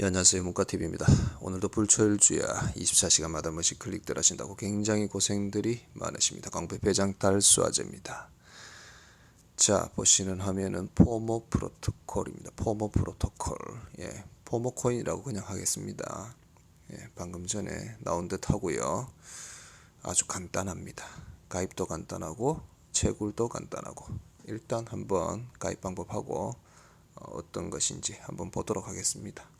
예, 안녕하세요 문과TV입니다. 오늘도 불철주야 24시간마다 한 번씩 클릭들 하신다고 굉장히 고생들이 많으십니다. 광배 배장 달수화제입니다. 자 보시는 화면은 포모 프로토콜입니다. 포모 프로토콜 예, 포모 코인이라고 그냥 하겠습니다. 예, 방금 전에 나온 듯 하고요. 아주 간단합니다. 가입도 간단하고 채굴도 간단하고 일단 한번 가입 방법하고 어, 어떤 것인지 한번 보도록 하겠습니다.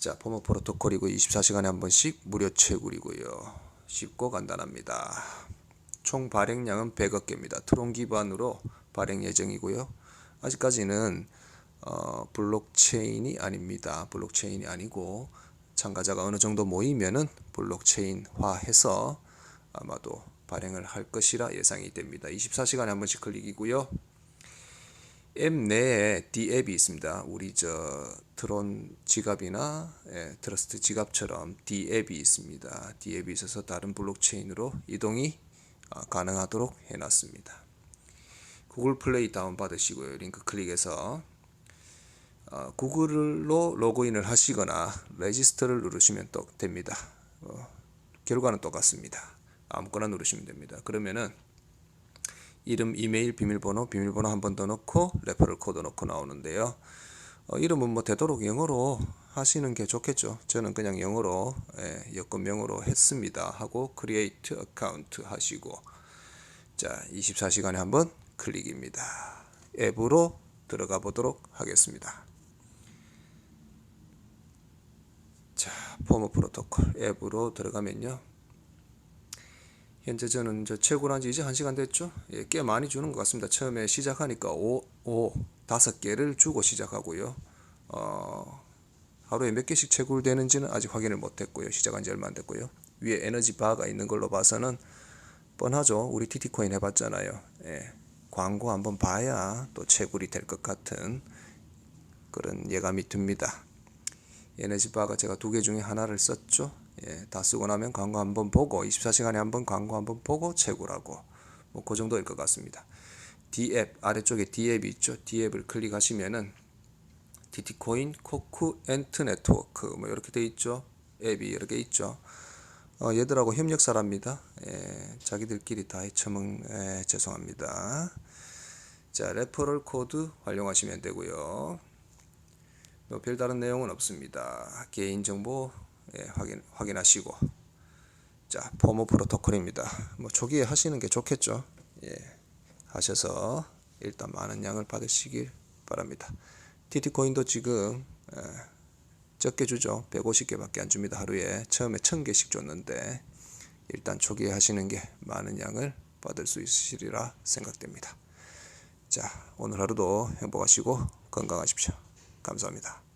자, 포모 프로토콜이고 24시간에 한 번씩 무료 채굴이고요. 쉽고 간단합니다. 총 발행량은 100억 개입니다. 트론 기반으로 발행 예정이고요. 아직까지는 어, 블록체인이 아닙니다. 블록체인이 아니고 참가자가 어느 정도 모이면은 블록체인화해서 아마도 발행을 할 것이라 예상이 됩니다. 24시간에 한 번씩 클릭이고요. 앱 내에 D 앱이 있습니다. 우리 저 트론 지갑이나 예, 트러스트 지갑처럼 D 앱이 있습니다. D 앱이 있어서 다른 블록체인으로 이동이 어, 가능하도록 해놨습니다. 구글 플레이 다운 받으시고요. 링크 클릭해서 어, 구글로 로그인을 하시거나 레지스터를 누르시면 또 됩니다. 어, 결과는 똑같습니다. 아무거나 누르시면 됩니다. 그러면은 이름, 이메일, 비밀번호, 비밀번호 한 번 더 넣고 레퍼럴 코드 넣고 나오는데요. 어, 이름은 뭐 되도록 영어로 하시는 게 좋겠죠. 저는 그냥 영어로 예, 여권 명으로 했습니다. 하고 create account 하시고 자 24시간에 한 번 클릭입니다. 앱으로 들어가 보도록 하겠습니다. 자 포모 프로토콜 앱으로 들어가면요. 현재 저는 저 채굴한 지 이제 한 시간 됐죠. 예, 꽤 많이 주는 것 같습니다. 처음에 시작하니까 5, 5, 5개를 주고 시작하고요. 어, 하루에 몇 개씩 채굴되는지는 아직 확인을 못했고요. 시작한 지 얼마 안 됐고요. 위에 에너지 바가 있는 걸로 봐서는 뻔하죠. 우리 TT코인 해봤잖아요. 예, 광고 한번 봐야 또 채굴이 될 것 같은 그런 예감이 듭니다. 에너지 바가 제가 두 개 중에 하나를 썼죠. 예, 다 쓰고 나면 광고 한번 보고 24시간에 한번 광고 한번 보고 채굴하고 뭐 그 정도일 것 같습니다. D앱 아래쪽에 D앱이 있죠. D앱을 클릭하시면은 TT코인, 코쿠, 엔트 네트워크 뭐 이렇게 돼 있죠. 앱이 이렇게 있죠. 어, 얘들하고 협력사랍니다. 예, 자기들끼리 다 해쳐먹 예, 죄송합니다. 자 레퍼럴 코드 활용하시면 되고요. 뭐 별다른 내용은 없습니다. 개인정보 예, 확인 확인하시고 자 포모 프로토콜입니다. 뭐 초기에 하시는 게 좋겠죠. 예, 하셔서 일단 많은 양을 받으시길 바랍니다. TT 코인도 지금 예, 적게 주죠. 150개밖에 안 줍니다. 하루에 처음에 1000개씩 줬는데 일단 초기에 하시는 게 많은 양을 받을 수 있으리라 생각됩니다. 자, 오늘 하루도 행복하시고 건강하십시오. 감사합니다.